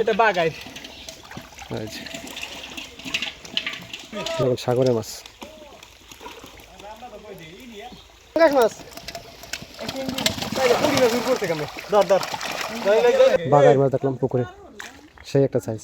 এটা বাগাই। সাগরে সাগরের মাছ। মাছ। পুরি মাছ দেখলাম পুকুরে। সেই একটা size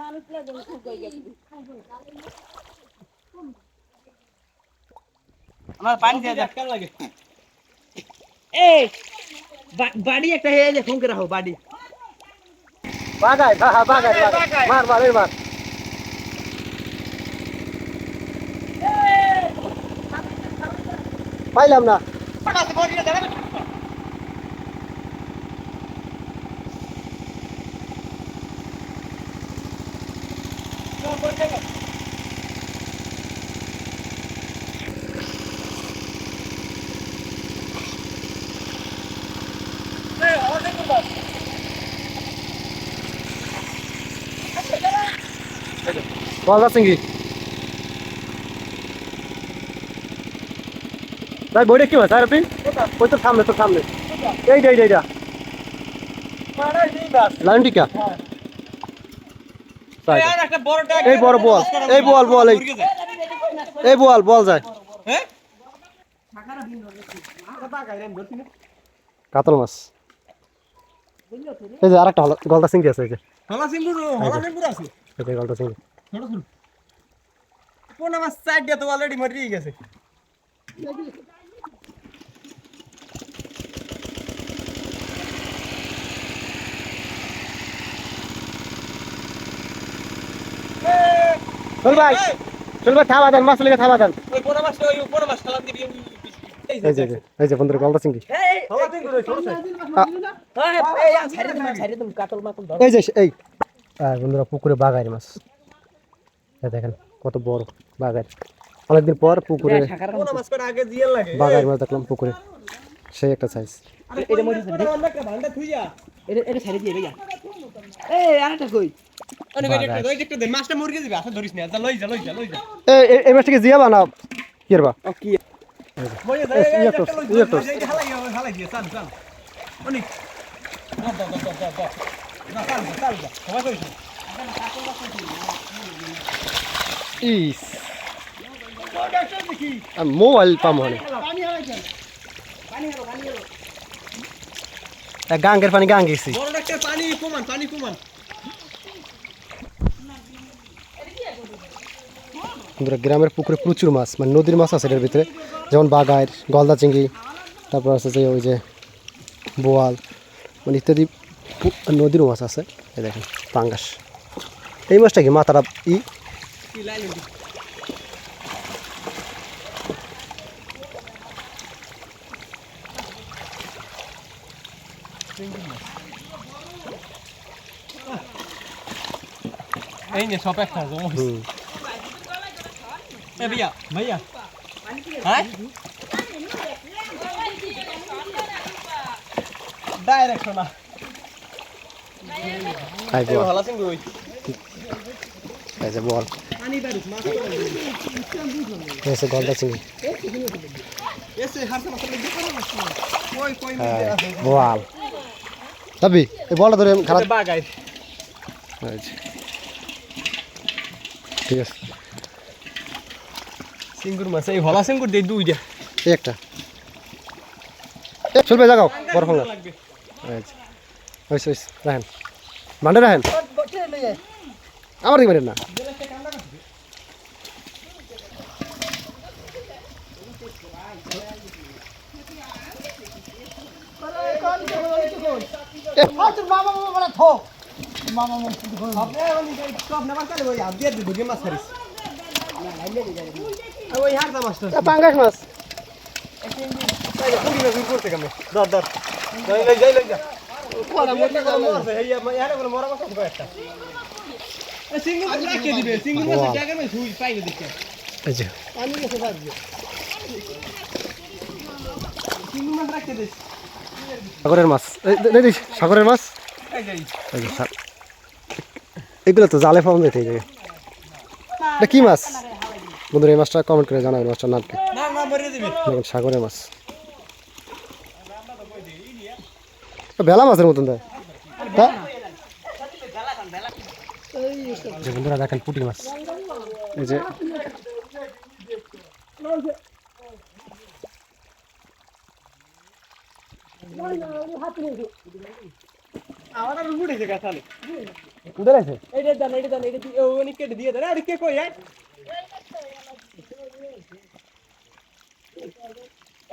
manus lang ang sugay gati. আমার পানি দিয়ে যা কেমন লাগে। এই বাড়ি একটা হয়ে যায় ফোন করে রাখো বাড়ি। বাগাই হ্যাঁ বাগাই মার মার মার। পাইলাম না। গলদা চিংড়ি ভাই বইটা কি মাছ আর আপনি ওই তো সামনে তো সামনে এইটা এইটা এইটা লাইন টিকা তাই। আর একটা বড় ট্যাগ এই বড় বল এই বল বল এই এই বল বল যায়। হ্যাঁ? কাতল মাছ। এই যে আরেকটা গলদা চিংড়ি আছে এই যে। হলা সিঙ্গুর আছে। এই যে গলদা চিংড়ি। ছোট ছোট কোন মাছ সাইড দিয়ে তো অলরেডি মরে গেছে। চল ভাই চল ভাই থাবা দেন মাছ লেগে থাবা দেন। ওই বড় মাছটা ওই বড় মাছ খেলা দিবি এই যে এই যে, বন্ধুরা গলদা চিংড়ি। হ্যাঁ এই যে বন্ধুরা পুকুরে বাগাই মাছ। দেখেন কত বড় বাগাই অনেকদিন পর পুকুরে কোন মাছ করে আগে জিয়াল লাগে। বাগাই মাছ দেখলাম পুকুরে। সেই একটা সাইজ এটা এটা এটা ছাড়ি দিয়ে ভাইয়া। এই আরেকটা কই? এই মাছটাকে জিয়া বানাও কি করবা কি? বইয়া দে এই, এই ইয়ে একটা করস, লই ইয়ে যা করস। এই হালাই হালাই দিয়ে চাল চাল অনেক না দাও দাও দাও দাও না চাল চাল যা সবাই কইছ ইস আমি মোবাইল পাম হলে গাঙ্গের পানি গাঙ্গে গেছি বড় একটা পানি কমান পানি কমান বন্ধুরা গ্রামের পুকুরে প্রচুর মাছ মানে নদীর মাছ আছে এটার ভিতরে। যেমন বাগায়ের গলদা চিংড়ি তারপর আছে যে ওই যে বোয়াল মানে ইত্যাদি পু- নদীরও মাছ আছে। এই দেখেন পাঙ্গাস। এই মাছটা কি? মাথাটা ই? কি লাইন এই নে সব একটা জমা হুম। না খাই এই বোয়াল ভালো আছেন কই এই যে বোয়াল পানি বাড়িস মাছ এই হচ্ছে গলদা চিংড়ি এসে হারতে মাছ লাগি কই কই হ্যাঁ, বোয়াল তবে এই বলটা ধরে খারাপ বাগাই এই যে। সিঙ্গুর মাছ এই ভালো সিঙ্গুর দে দুইটা এই একটা এ চলবে জাগাও বড় ফাঙ্গা লাগবে যে। ওইস ওইস রাখেন মান্ডে রাখেন আমার দিকে না হারতা মাছটা পাঙ্গাস মাছ ধর যাই যাই যা মরা সিঙ্গল মাছ। দিবে সিঙ্গল মাছ. টাকা না শুই পাইবে দেখতে সিঙ্গল মাছ দিস সাগরের মাছ। এই দে- দে- সাগরের মাছ। এই যাই এই যে সা- এগুলো তো জালে পাওয়া জায়গায় এটা কি মাছ? বন্ধুরা এই মাছটা কমেন্ট করে জানাবেন মাছটার নাম কি? দেখুন সাগরের মাছ। বেলা মাছের মতন দেয়। তা? যে বন্ধুরা দেখেন পুঁটি মাছ। এই যে উঠেছে গাছালে উঠে গেছে? এইটা দান এইটা দান এইটা কেটে দিয়ে দেন। আরে কে কই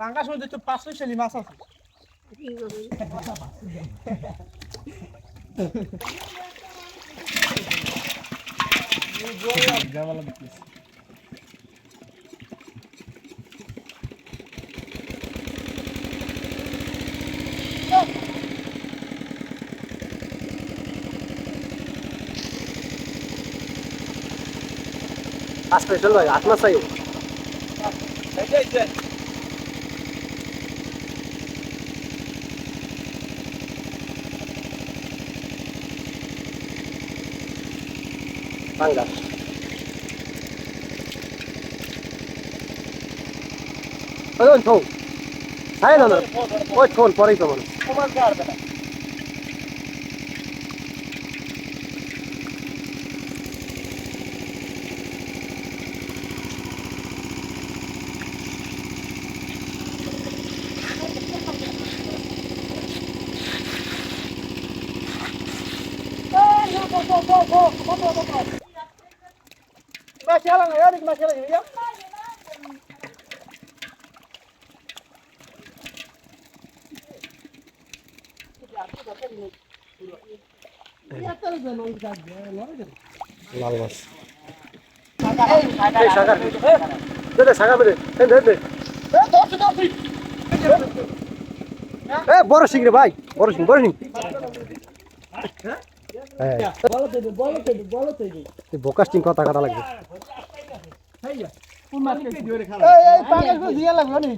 পাঙ্গাস মধ্যে তো পাঁচশো শেলি মাছ আছে মাছ স্পেশাল ভাই আট ওই থো। খাই না ফোন পরেই তো মনে বড় সিং রে ভাই বড় সিং বড় সিং হ্যাঁ বলো তো বলো তো বলো তো এই বোকা সিং কথা লাগবে। এই দিয়া নি